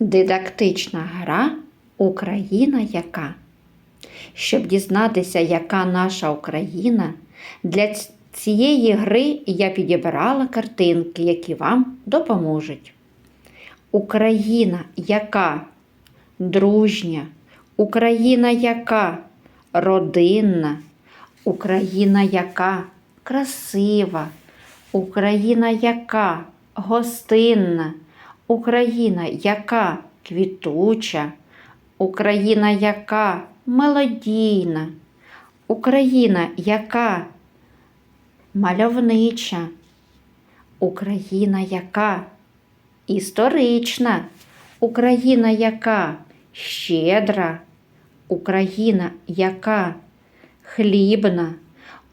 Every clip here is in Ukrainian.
Дидактична гра Україна яка. Щоб дізнатися, яка наша Україна, для цієї гри я підібрала картинки, які вам допоможуть. Україна яка дружня, Україна яка родинна, Україна яка красива, Україна яка гостинна, Україна яка квітуча, Україна яка мелодійна, Україна яка мальовнича, Україна яка історична, Україна яка щедра, Україна яка хлібна,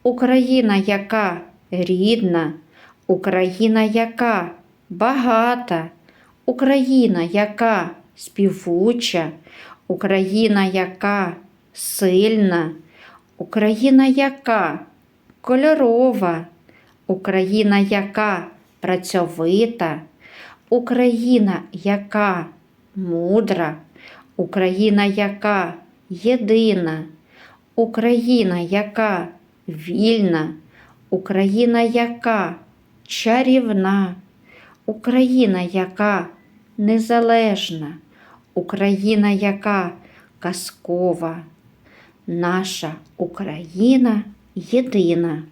Україна яка рідна, Україна яка багата, Україна яка співуча, Україна яка сильна, Україна яка кольорова, Україна яка працьовита, Україна яка мудра, Україна яка єдина, Україна яка вільна, Україна яка чарівна, Україна яка незалежна, Україна яка казкова, наша Україна єдина.